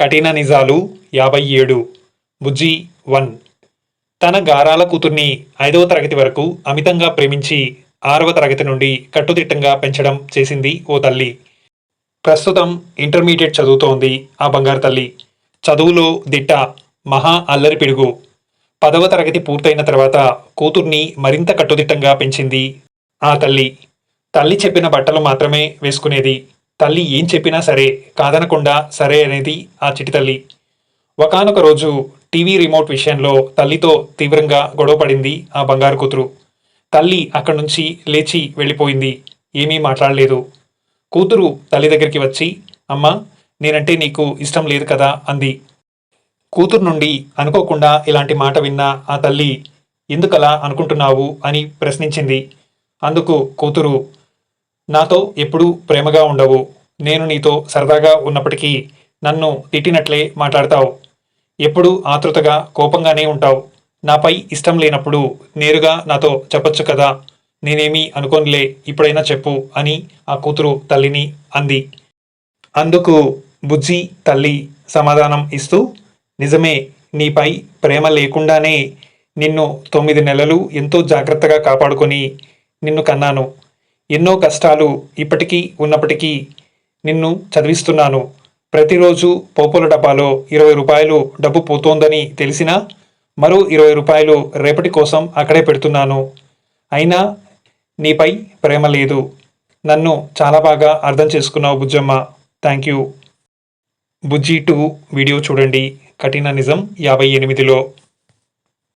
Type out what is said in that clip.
కఠిన నిజాలు యాభై ఏడు. బుజ్జి వన్. తన గారాల కూతుర్ని ఐదవ తరగతి వరకు అమితంగా ప్రేమించి ఆరవ తరగతి నుండి కట్టుదిట్టంగా పెంచడం చేసింది ఓ తల్లి. ప్రస్తుతం ఇంటర్మీడియట్ చదువుతోంది ఆ బంగారు తల్లి. చదువులో దిట్ట మహా అల్లరి పిడుగు. పదవ తరగతి పూర్తయిన తర్వాత కూతుర్ని మరింత కట్టుదిట్టంగా పెంచింది ఆ తల్లి. తల్లి చెప్పిన బట్టలు మాత్రమే వేసుకునేది. తల్లి ఏం చెప్పినా సరే కాదనకుండా సరే అనేది ఆ చిటి తల్లి. ఒకానొక రోజు టీవీ రిమోట్ విషయంలో తల్లితో తీవ్రంగా గొడవపడింది ఆ బంగారు కూతురు. తల్లి అక్కడి నుంచి లేచి వెళ్ళిపోయింది. ఏమీ మాట్లాడలేదు. కూతురు తల్లి దగ్గరికి వచ్చి అమ్మ నేనంటే నీకు ఇష్టం లేదు కదా అంది. కూతురు నుండి అనుకోకుండా ఇలాంటి మాట విన్న ఆ తల్లి ఎందుకలా అనుకుంటున్నావు? అని ప్రశ్నించింది. అందుకు కూతురు నాతో ఎప్పుడూ ప్రేమగా ఉండవు. నేను నీతో సరదాగా ఉన్నప్పటికీ నన్ను తిట్టినట్లే మాట్లాడతావు. ఎప్పుడూ ఆతృతగా కోపంగానే ఉంటావు. నాపై ఇష్టం లేనప్పుడు నేరుగా నాతో చెప్పొచ్చు కదా? నేనేమీ అనుకోనిలే ఇప్పుడైనా చెప్పు అని ఆ కూతురు తల్లిని అంది. అందుకు బుజ్జి తల్లి సమాధానం ఇస్తూ నిజమే నీపై ప్రేమ లేకుండానే నిన్ను తొమ్మిది నెలలు ఎంతో జాగ్రత్తగా కాపాడుకొని నిన్ను కన్నాను. ఎన్నో కష్టాలు ఇప్పటికీ ఉన్నప్పటికీ నిన్ను చదివిస్తున్నాను. ప్రతిరోజు పోపుల డబ్బాలో ఇరవై రూపాయలు డబ్బు పోతోందని తెలిసినా మరో ఇరవై రూపాయలు రేపటి కోసం అక్కడే పెడుతున్నాను. అయినా నీపై ప్రేమ లేదు. నన్ను చాలా బాగా అర్థం చేసుకున్నావు Bujjamma. Thank you. Bujji two video చూడండి. కఠిన నిజం యాభై ఎనిమిదిలో.